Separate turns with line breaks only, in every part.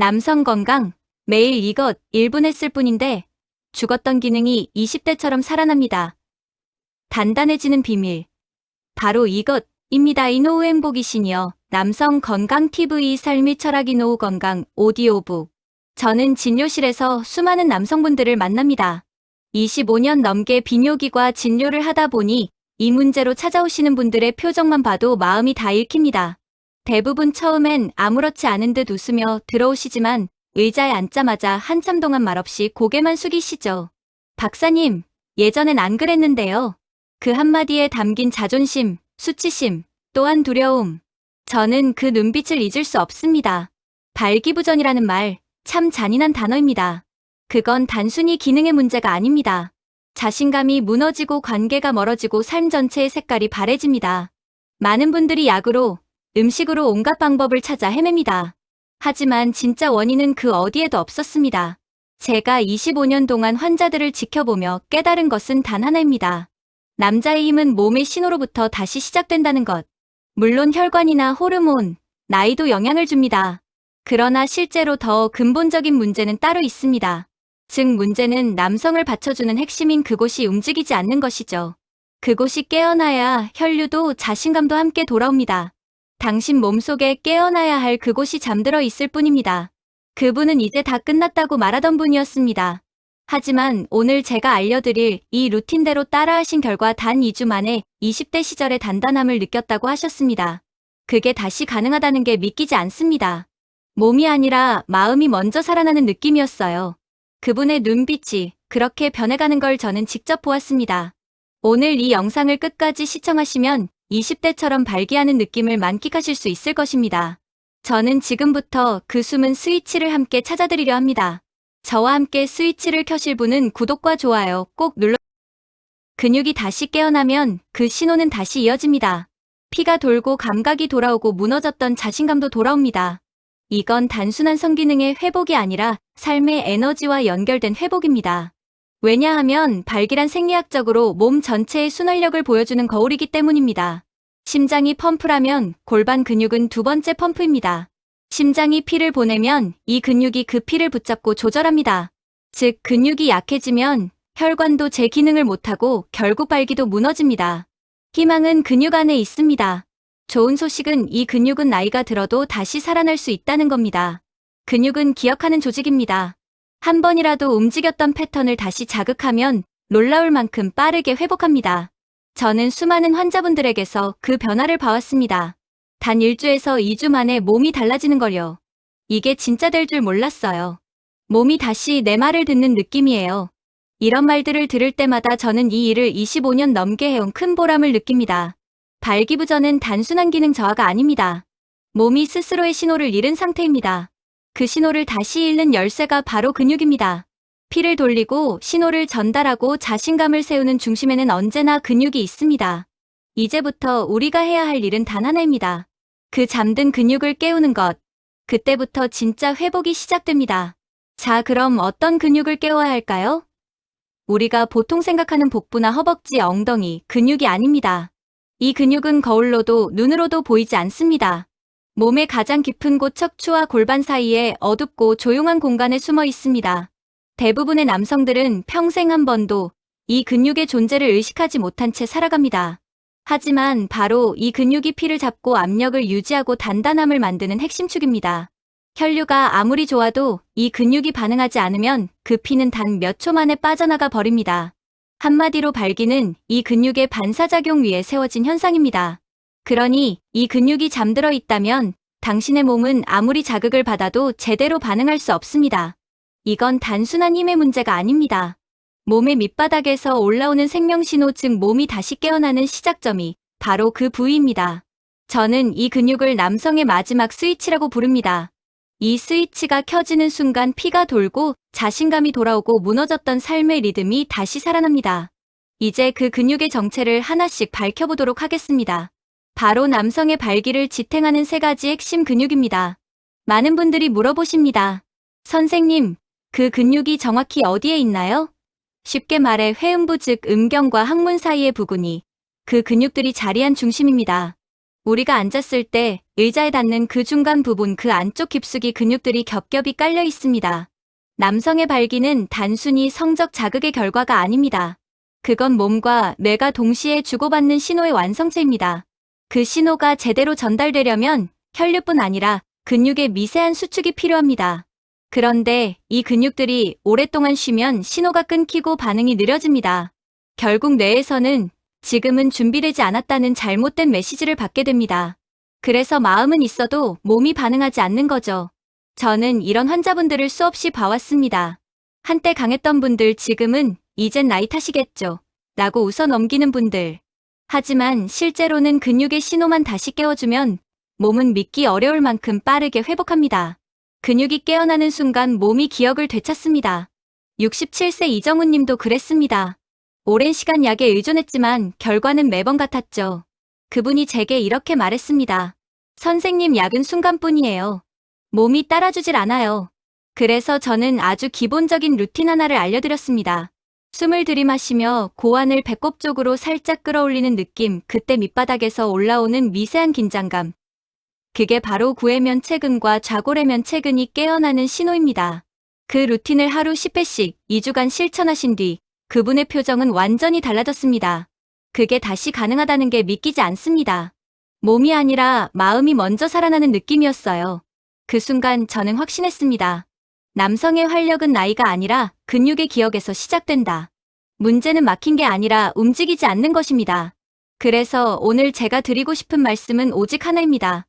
남성 건강, 매일 이것 1분 했을 뿐인데 죽었던 기능이 20대처럼 살아납니다. 단단해지는 비밀. 바로 이것입니다. 이노우 행복이 시니요. 남성 건강 TV 삶의 철학 이노우 건강 오디오북. 저는 진료실에서 수많은 남성분들을 만납니다. 25년 넘게 비뇨기과 진료를 하다 보니 이 문제로 찾아오시는 분들의 표정만 봐도 마음이 다 읽힙니다. 대부분 처음엔 아무렇지 않은 듯 웃으며 들어오시지만 의자에 앉자마자 한참 동안 말없이 고개만 숙이시죠. 박사님, 예전엔 안 그랬는데요. 그 한마디에 담긴 자존심, 수치심, 또한 두려움. 저는 그 눈빛을 잊을 수 없습니다. 발기부전이라는 말, 참 잔인한 단어입니다. 그건 단순히 기능의 문제가 아닙니다. 자신감이 무너지고 관계가 멀어지고 삶 전체의 색깔이 바래집니다. 많은 분들이 약으로, 음식으로 온갖 방법을 찾아 헤맵니다. 하지만 진짜 원인은 그 어디에도 없었습니다. 제가 25년 동안 환자들을 지켜보며 깨달은 것은 단 하나입니다. 남자의 힘은 몸의 신호로부터 다시 시작된다는 것. 물론 혈관이나 호르몬, 나이도 영향을 줍니다. 그러나 실제로 더 근본적인 문제는 따로 있습니다. 즉 문제는 남성을 받쳐주는 핵심인 그곳이 움직이지 않는 것이죠. 그곳이 깨어나야 혈류도 자신감도 함께 돌아옵니다. 당신 몸속에 깨어나야 할 그곳이 잠들어 있을 뿐입니다. 그분은 이제 다 끝났다고 말하던 분이었습니다. 하지만 오늘 제가 알려드릴 이 루틴대로 따라하신 결과 단 2주 만에 20대 시절의 단단함을 느꼈다고 하셨습니다. 그게 다시 가능하다는 게 믿기지 않습니다. 몸이 아니라 마음이 먼저 살아나는 느낌이었어요. 그분의 눈빛이 그렇게 변해가는 걸 저는 직접 보았습니다. 오늘 이 영상을 끝까지 시청하시면 20대처럼 발기하는 느낌을 만끽하실 수 있을 것입니다. 저는 지금부터 그 숨은 스위치를 함께 찾아드리려 합니다. 저와 함께 스위치를 켜실 분은 구독과 좋아요 꼭 눌러 근육이 다시 깨어나면 그 신호는 다시 이어집니다. 피가 돌고 감각이 돌아오고 무너졌던 자신감도 돌아옵니다. 이건 단순한 성기능의 회복이 아니라 삶의 에너지와 연결된 회복입니다. 왜냐하면 발기란 생리학적으로 몸 전체의 순환력을 보여주는 거울이기 때문입니다. 심장이 펌프라면 골반 근육은 두 번째 펌프입니다. 심장이 피를 보내면 이 근육이 그 피를 붙잡고 조절합니다. 즉, 근육이 약해지면 혈관도 제 기능을 못하고 결국 발기도 무너집니다. 희망은 근육 안에 있습니다. 좋은 소식은 이 근육은 나이가 들어도 다시 살아날 수 있다는 겁니다. 근육은 기억하는 조직입니다. 한 번이라도 움직였던 패턴을 다시 자극하면 놀라울 만큼 빠르게 회복합니다. 저는 수많은 환자분들에게서 그 변화를 봐왔습니다. 단 1주에서 2주 만에 몸이 달라지는 걸요. 이게 진짜 될 줄 몰랐어요. 몸이 다시 내 말을 듣는 느낌이에요. 이런 말들을 들을 때마다 저는 이 일을 25년 넘게 해온 큰 보람을 느낍니다. 발기부전은 단순한 기능 저하가 아닙니다. 몸이 스스로의 신호를 잃은 상태입니다. 그 신호를 다시 잃는 열쇠가 바로 근육입니다. 피를 돌리고 신호를 전달하고 자신감을 세우는 중심에는 언제나 근육이 있습니다. 이제부터 우리가 해야 할 일은 단 하나입니다. 그 잠든 근육을 깨우는 것. 그때부터 진짜 회복이 시작됩니다. 자, 그럼 어떤 근육을 깨워야 할까요? 우리가 보통 생각하는 복부나 허벅지, 엉덩이, 근육이 아닙니다. 이 근육은 거울로도 눈으로도 보이지 않습니다. 몸의 가장 깊은 곳 척추와 골반 사이에 어둡고 조용한 공간에 숨어 있습니다. 대부분의 남성들은 평생 한 번도 이 근육의 존재를 의식하지 못한 채 살아갑니다. 하지만 바로 이 근육이 피를 잡고 압력을 유지하고 단단함을 만드는 핵심 축입니다. 혈류가 아무리 좋아도 이 근육이 반응하지 않으면 그 피는 단 몇 초 만에 빠져나가 버립니다. 한마디로 발기는 이 근육의 반사작용 위에 세워진 현상입니다. 그러니 이 근육이 잠들어 있다면 당신의 몸은 아무리 자극을 받아도 제대로 반응할 수 없습니다. 이건 단순한 힘의 문제가 아닙니다. 몸의 밑바닥에서 올라오는 생명신호 즉 몸이 다시 깨어나는 시작점이 바로 그 부위입니다. 저는 이 근육을 남성의 마지막 스위치라고 부릅니다. 이 스위치가 켜지는 순간 피가 돌고 자신감이 돌아오고 무너졌던 삶의 리듬이 다시 살아납니다. 이제 그 근육의 정체를 하나씩 밝혀보도록 하겠습니다. 바로 남성의 발기를 지탱하는 세 가지 핵심 근육입니다. 많은 분들이 물어보십니다. 선생님, 그 근육이 정확히 어디에 있나요? 쉽게 말해 회음부 즉 음경과 항문 사이의 부분이 그 근육들이 자리한 중심입니다. 우리가 앉았을 때 의자에 닿는 그 중간 부분 그 안쪽 깊숙이 근육들이 겹겹이 깔려 있습니다. 남성의 발기는 단순히 성적 자극의 결과가 아닙니다. 그건 몸과 뇌가 동시에 주고받는 신호의 완성체입니다. 그 신호가 제대로 전달되려면 혈류뿐 아니라 근육의 미세한 수축이 필요합니다. 그런데 이 근육들이 오랫동안 쉬면 신호가 끊기고 반응이 느려집니다. 결국 뇌에서는 지금은 준비되지 않았다는 잘못된 메시지를 받게 됩니다. 그래서 마음은 있어도 몸이 반응하지 않는 거죠. 저는 이런 환자분들을 수없이 봐왔습니다. 한때 강했던 분들 지금은 이젠 나이 탓이겠죠. 라고 웃어 넘기는 분들. 하지만 실제로는 근육의 신호만 다시 깨워주면 몸은 믿기 어려울 만큼 빠르게 회복합니다. 근육이 깨어나는 순간 몸이 기억을 되찾습니다. 67세 이정훈 님도 그랬습니다. 오랜 시간 약에 의존했지만 결과는 매번 같았죠. 그분이 제게 이렇게 말했습니다. 선생님 약은 순간뿐이에요. 몸이 따라주질 않아요. 그래서 저는 아주 기본적인 루틴 하나를 알려드렸습니다. 숨을 들이마시며 고환을 배꼽 쪽으로 살짝 끌어올리는 느낌, 그때 밑바닥에서 올라오는 미세한 긴장감. 그게 바로 구해면 체근과 좌골해면 체근이 깨어나는 신호입니다. 그 루틴을 하루 10회씩 2주간 실천하신 뒤 그분의 표정은 완전히 달라졌습니다. 그게 다시 가능하다는 게 믿기지 않습니다. 몸이 아니라 마음이 먼저 살아나는 느낌이었어요. 그 순간 저는 확신했습니다. 남성의 활력은 나이가 아니라 근육의 기억에서 시작된다. 문제는 막힌 게 아니라 움직이지 않는 것입니다. 그래서 오늘 제가 드리고 싶은 말씀은 오직 하나입니다.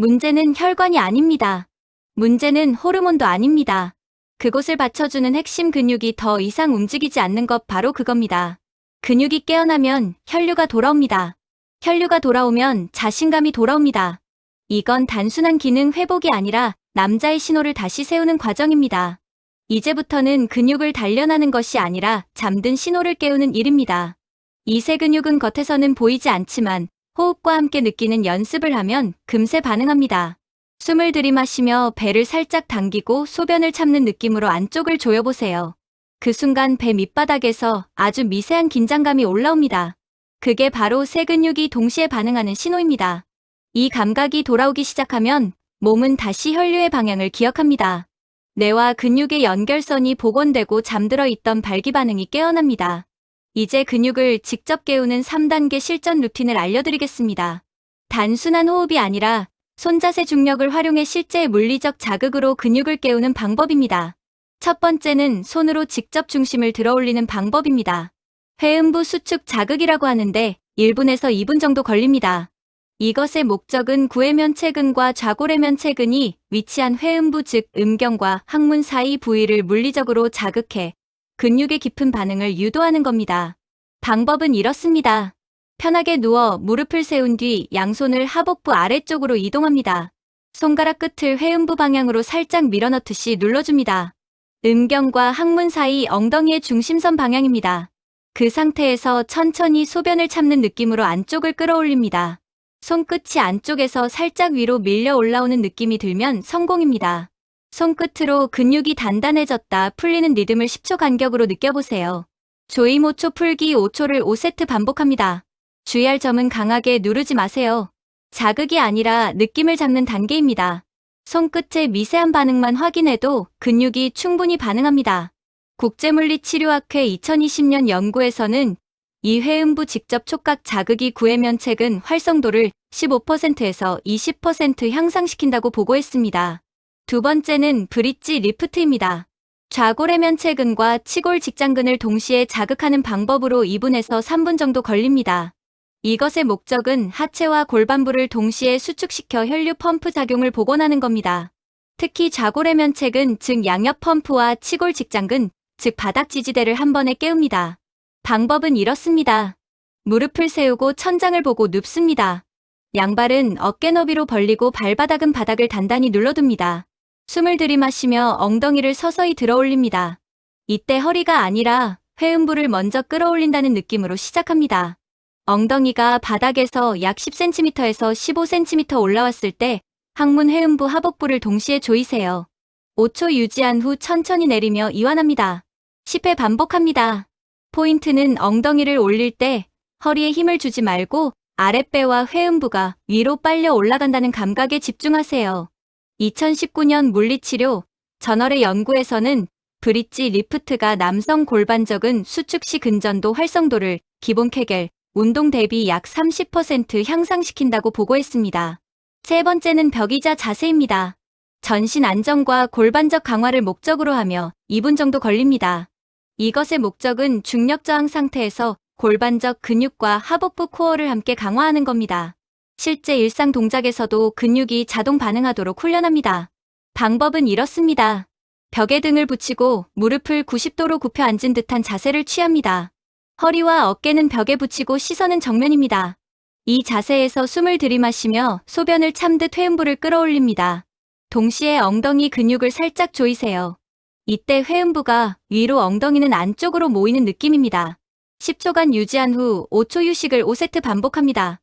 문제는 혈관이 아닙니다. 문제는 호르몬도 아닙니다. 그곳을 받쳐주는 핵심 근육이 더 이상 움직이지 않는 것 바로 그겁니다. 근육이 깨어나면 혈류가 돌아옵니다. 혈류가 돌아오면 자신감이 돌아옵니다. 이건 단순한 기능 회복이 아니라 남자의 신호를 다시 세우는 과정입니다. 이제부터는 근육을 단련하는 것이 아니라 잠든 신호를 깨우는 일입니다. 이세 근육은 겉에서는 보이지 않지만 호흡과 함께 느끼는 연습을 하면 금세 반응합니다. 숨을 들이마시며 배를 살짝 당기고 소변을 참는 느낌으로 안쪽을 조여보세요. 그 순간 배 밑바닥에서 아주 미세한 긴장감이 올라옵니다. 그게 바로 세 근육이 동시에 반응하는 신호입니다. 이 감각이 돌아오기 시작하면 몸은 다시 혈류의 방향을 기억합니다. 뇌와 근육의 연결선이 복원되고 잠들어 있던 발기 반응이 깨어납니다. 이제 근육을 직접 깨우는 3단계 실전 루틴을 알려드리겠습니다. 단순한 호흡이 아니라 손자세 중력을 활용해 실제 물리적 자극으로 근육을 깨우는 방법입니다. 첫 번째는 손으로 직접 중심을 들어 올리는 방법입니다. 회음부 수축 자극이라고 하는데 1분에서 2분 정도 걸립니다. 이것의 목적은 구해면 체근과 좌골해면 체근이 위치한 회음부 즉 음경과 항문 사이 부위를 물리적으로 자극해 근육의 깊은 반응을 유도하는 겁니다. 방법은 이렇습니다. 편하게 누워 무릎을 세운 뒤 양손을 하복부 아래쪽으로 이동합니다. 손가락 끝을 회음부 방향으로 살짝 밀어넣듯이 눌러줍니다. 음경과 항문 사이 엉덩이의 중심선 방향입니다. 그 상태에서 천천히 소변을 참는 느낌으로 안쪽을 끌어올립니다. 손끝이 안쪽에서 살짝 위로 밀려 올라오는 느낌이 들면 성공입니다. 손끝으로 근육이 단단해졌다 풀리는 리듬을 10초 간격으로 느껴보세요. 조임 5초 풀기 5초를 5세트 반복합니다. 주의할 점은 강하게 누르지 마세요. 자극이 아니라 느낌을 잡는 단계입니다. 손끝의 미세한 반응만 확인해도 근육이 충분히 반응합니다. 국제물리치료학회 2020년 연구에서는 이 회음부 직접 촉각 자극이 구해면책은 활성도를 15%에서 20% 향상시킨다고 보고했습니다. 두 번째는 브릿지 리프트입니다. 좌골해면 체근과 치골 직장근을 동시에 자극하는 방법으로 2분에서 3분 정도 걸립니다. 이것의 목적은 하체와 골반부를 동시에 수축시켜 혈류 펌프 작용을 복원하는 겁니다. 특히 좌골해면 체근 즉 양옆 펌프와 치골 직장근 즉 바닥 지지대를 한 번에 깨웁니다. 방법은 이렇습니다. 무릎을 세우고 천장을 보고 눕습니다. 양발은 어깨 너비로 벌리고 발바닥은 바닥을 단단히 눌러둡니다. 숨을 들이마시며 엉덩이를 서서히 들어 올립니다. 이때 허리가 아니라 회음부를 먼저 끌어올린다는 느낌으로 시작합니다. 엉덩이가 바닥에서 약 10cm에서 15cm 올라왔을 때 항문 회음부 하복부를 동시에 조이세요. 5초 유지한 후 천천히 내리며 이완합니다. 10회 반복합니다. 포인트는 엉덩이를 올릴 때 허리에 힘을 주지 말고 아랫배와 회음부가 위로 빨려 올라간다는 감각에 집중하세요. 2019년 물리치료 저널의 연구에서는 브릿지 리프트가 남성 골반적은 수축시 근전도 활성도를 기본 케겔 운동 대비 약 30% 향상시킨다고 보고했습니다. 세 번째는 벽이자 자세입니다. 전신 안정과 골반적 강화를 목적으로 하며 2분 정도 걸립니다. 이것의 목적은 중력 저항 상태에서 골반적 근육과 하복부 코어를 함께 강화하는 겁니다. 실제 일상 동작에서도 근육이 자동 반응하도록 훈련합니다. 방법은 이렇습니다. 벽에 등을 붙이고 무릎을 90도로 굽혀 앉은 듯한 자세를 취합니다. 허리와 어깨는 벽에 붙이고 시선은 정면입니다. 이 자세에서 숨을 들이마시며 소변을 참듯 회음부를 끌어올립니다. 동시에 엉덩이 근육을 살짝 조이세요. 이때 회음부가 위로 엉덩이는 안쪽으로 모이는 느낌입니다. 10초간 유지한 후 5초 휴식을 5세트 반복합니다.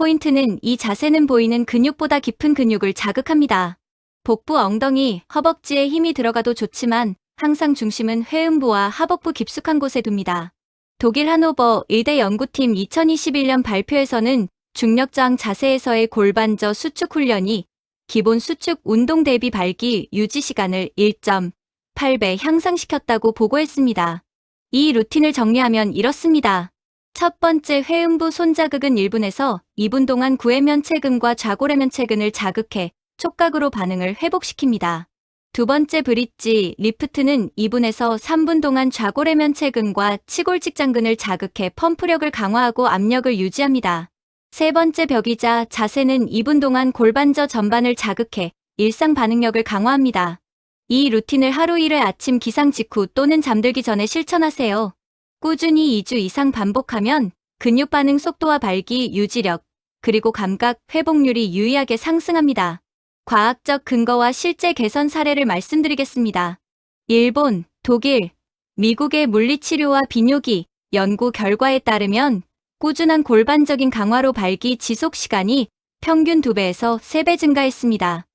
포인트는 이 자세는 보이는 근육보다 깊은 근육을 자극합니다. 복부 엉덩이, 허벅지에 힘이 들어가도 좋지만 항상 중심은 회음부와 하복부 깊숙한 곳에 둡니다. 독일 하노버 의대 연구팀 2021년 발표에서는 중력저항 자세에서의 골반저 수축 훈련이 기본 수축 운동 대비 발기 유지 시간을 1.8배 향상시켰다고 보고했습니다. 이 루틴을 정리하면 이렇습니다. 첫 번째 회음부 손자극은 1분에서 2분 동안 구해면 체근과 좌골해면 체근을 자극해 촉각으로 반응을 회복시킵니다. 두 번째 브릿지 리프트는 2분에서 3분 동안 좌골해면 체근과 치골직장근을 자극해 펌프력을 강화하고 압력을 유지합니다. 세 번째 벽이자 자세는 2분 동안 골반저 전반을 자극해 일상 반응력을 강화합니다. 이 루틴을 하루 1회 아침 기상 직후 또는 잠들기 전에 실천하세요. 꾸준히 2주 이상 반복하면 근육 반응 속도와 발기, 유지력, 그리고 감각, 회복률이 유의하게 상승합니다. 과학적 근거와 실제 개선 사례를 말씀드리겠습니다. 일본, 독일, 미국의 물리치료와 비뇨기 연구 결과에 따르면 꾸준한 골반적인 강화로 발기 지속 시간이 평균 2배에서 3배 증가했습니다.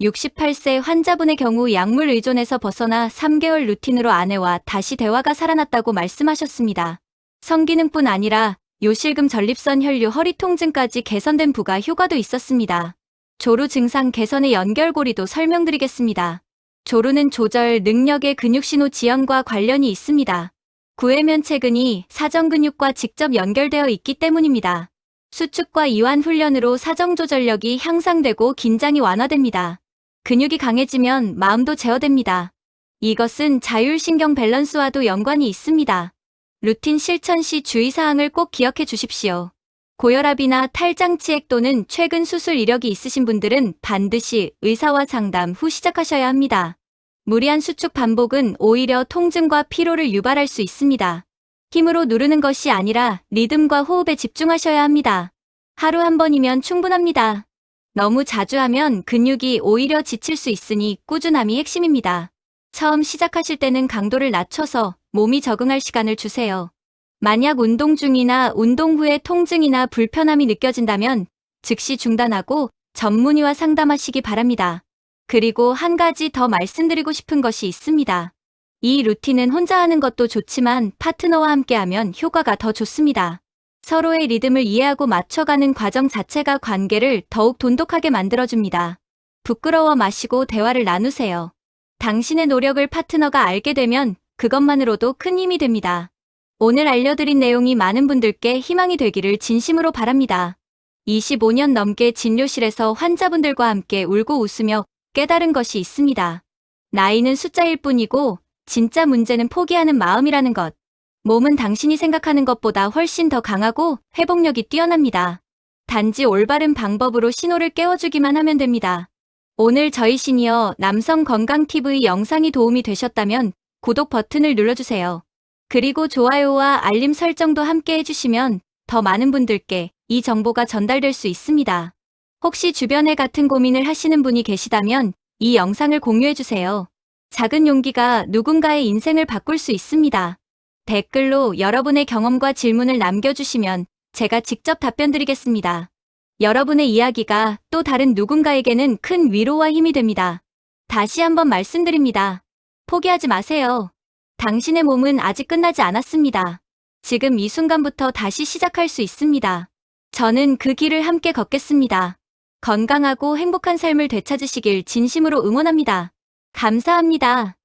68세 환자분의 경우 약물 의존에서 벗어나 3개월 루틴으로 아내와 다시 대화가 살아났다고 말씀하셨습니다. 성기능뿐 아니라 요실금 전립선 혈류 허리 통증까지 개선된 부가 효과도 있었습니다. 조루 증상 개선의 연결고리도 설명드리겠습니다. 조루는 조절 능력의 근육신호 지연과 관련이 있습니다. 구해면 체근이 사정근육과 직접 연결되어 있기 때문입니다. 수축과 이완 훈련으로 사정조절력이 향상되고 긴장이 완화됩니다. 근육이 강해지면 마음도 제어됩니다. 이것은 자율신경 밸런스와도 연관이 있습니다. 루틴 실천 시 주의사항을 꼭 기억해 주십시오. 고혈압이나 탈장치액 또는 최근 수술 이력이 있으신 분들은 반드시 의사와 상담 후 시작하셔야 합니다. 무리한 수축 반복은 오히려 통증과 피로를 유발할 수 있습니다. 힘으로 누르는 것이 아니라 리듬과 호흡에 집중하셔야 합니다. 하루 한 번이면 충분합니다. 너무 자주 하면 근육이 오히려 지칠 수 있으니 꾸준함이 핵심입니다. 처음 시작하실 때는 강도를 낮춰서 몸이 적응할 시간을 주세요. 만약 운동 중이나 운동 후에 통증이나 불편함이 느껴진다면 즉시 중단하고 전문의와 상담하시기 바랍니다. 그리고 한 가지 더 말씀드리고 싶은 것이 있습니다. 이 루틴은 혼자 하는 것도 좋지만 파트너와 함께하면 효과가 더 좋습니다. 서로의 리듬을 이해하고 맞춰가는 과정 자체가 관계를 더욱 돈독하게 만들어줍니다. 부끄러워 마시고 대화를 나누세요. 당신의 노력을 파트너가 알게 되면 그것만으로도 큰 힘이 됩니다. 오늘 알려드린 내용이 많은 분들께 희망이 되기를 진심으로 바랍니다. 25년 넘게 진료실에서 환자분들과 함께 울고 웃으며 깨달은 것이 있습니다. 나이는 숫자일 뿐이고 진짜 문제는 포기하는 마음이라는 것. 몸은 당신이 생각하는 것보다 훨씬 더 강하고 회복력이 뛰어납니다. 단지 올바른 방법으로 신호를 깨워주기만 하면 됩니다. 오늘 저희 시니어 남성 건강TV 영상이 도움이 되셨다면 구독 버튼을 눌러주세요. 그리고 좋아요와 알림 설정도 함께 해주시면 더 많은 분들께 이 정보가 전달될 수 있습니다. 혹시 주변에 같은 고민을 하시는 분이 계시다면 이 영상을 공유해주세요. 작은 용기가 누군가의 인생을 바꿀 수 있습니다. 댓글로 여러분의 경험과 질문을 남겨주시면 제가 직접 답변 드리겠습니다. 여러분의 이야기가 또 다른 누군가에게는 큰 위로와 힘이 됩니다. 다시 한번 말씀드립니다. 포기하지 마세요. 당신의 몸은 아직 끝나지 않았습니다. 지금 이 순간부터 다시 시작할 수 있습니다. 저는 그 길을 함께 걷겠습니다. 건강하고 행복한 삶을 되찾으시길 진심으로 응원합니다. 감사합니다.